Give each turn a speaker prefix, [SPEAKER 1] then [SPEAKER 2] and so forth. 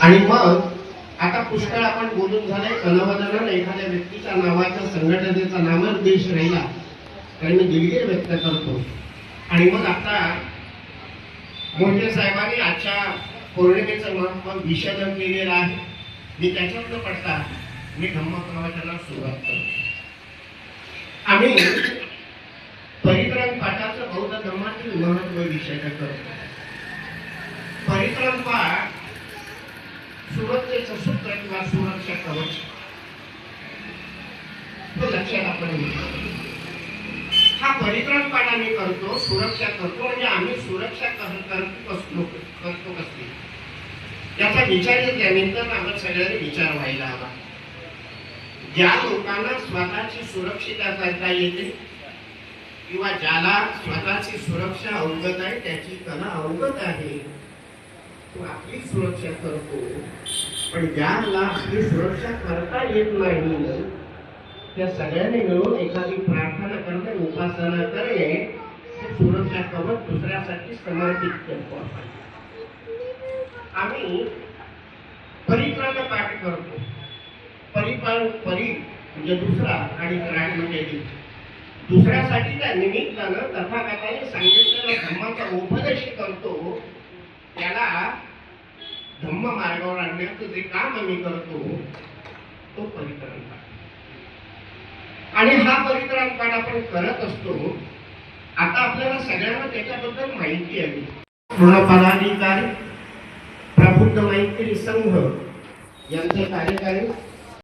[SPEAKER 1] आणि मग आता पुष्कळ आपण बोलून झाले अनवधारण एखाद्या व्यक्तीच्या नावाच्या संघटनेचा नामच देश राहिला. कारण मी दिलगीर व्यक्त करतो. आणि मग आता मोठे साहेबांनी आजच्या पौर्णिमेचं महत्त्व विषद केलेलं आहे. मी त्याच्यामध्ये पडता मी धम्म प्रवचनाला सुरुवात करतो. आम्ही परिक्रम पाठाचं बौद्ध धर्मातील महत्त्व विषय करतो. परिक्रम पाठ सुरक्षेचं सूत्र किंवा सुरक्षा कवच तो लक्षात आपण हा परिक्रम करतो सुरक्षा करतो म्हणजे आम्ही सुरक्षा करतो करतो कसली याचा विचार केल्यानंतर आम्हाला सगळ्यांनी विचार व्हायला हवा. ज्या लोकांना स्वतःची सुरक्षिता करता येते किंवा ज्याला स्वतःची सुरक्षा अवगत आहे त्याची कला अवगत आहे तो आपली सुरक्षा करतो. पण ज्याला आपली सुरक्षा करता येत नाही त्या सगळ्यांनी मिळून एखादी प्रार्थना करणं उपासना करणे सुरक्षा कवच दुसऱ्यासाठी समर्पित करतो आम्ही परिक्रम पाठ करतो. परिपाल परी म्हणजे दुसरा आणि क्राट म्हणजे दुसऱ्यासाठी त्या निमित्तानं तथागताने सांगितलेला धम्माचा उपदेश करतो त्याला धम्म मार्गावर आणण्याचं जे काम आम्ही करतो तो परिक्रम पाठ. आणि हा परिक्रम पाठ आपण करत असतो आता आपल्याला सगळ्यांना त्याच्याबद्दल माहिती आहे. पदाधिकारी प्रबुद्ध मैत्री संघ यांचे कार्यकारी